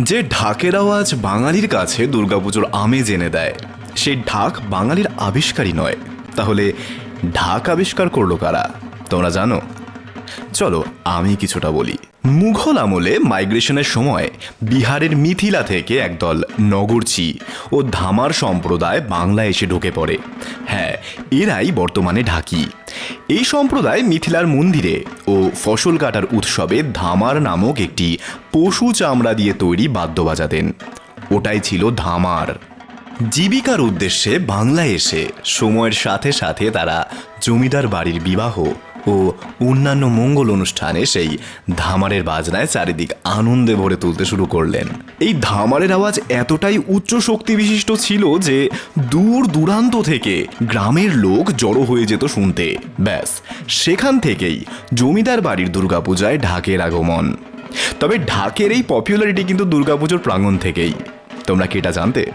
যে ঢাকের আওয়াজ বাঙালির কাছে দুর্গাপুজোর আমেজ এনে দেয় সেই ঢাক বাঙালির আবিষ্কারই নয়। তাহলে ঢাক আবিষ্কার করল কারা? তোমরা জানো? চলো আমি কিছুটা বলি। মুঘল আমলে মাইগ্রেশনের সময় বিহারের মিথিলা থেকে একদল নগরচি ও ধামার সম্প্রদায় বাংলা এসে ঢুকে পড়ে। হ্যাঁ এরাই বর্তমানে ঢাকি। এই সম্প্রদায় মিথিলার মন্দিরে ও ফসল কাটার উৎসবে ধামার নামক একটি পশু চামড়া দিয়ে তৈরি বাদ্য বাজাতেন। ওটাই ছিল ধামার। জীবিকার উদ্দেশ্যে বাংলায় এসে সময়ের সাথে সাথে তারা জমিদার বাড়ির বিবাহ ও অন্যান্য মঙ্গল অনুষ্ঠানে সেই ধামারের বাজনায় চারিদিক আনন্দে ভরে তুলতে শুরু করলেন। এই ধামারের আওয়াজ এতটাই উচ্চ শক্তি বিশিষ্ট ছিল যে দূর দূরান্ত থেকে গ্রামের লোক জড়ো হয়ে যেত শুনতে। ব্যাস, সেখান থেকেই জমিদার বাড়ির দুর্গাপূজায় ঢাকের আগমন। তবে ঢাকের এই পপুলারিটি কিন্তু দুর্গাপুজোর প্রাঙ্গণ থেকেই। তোমরা কি এটা জানতে?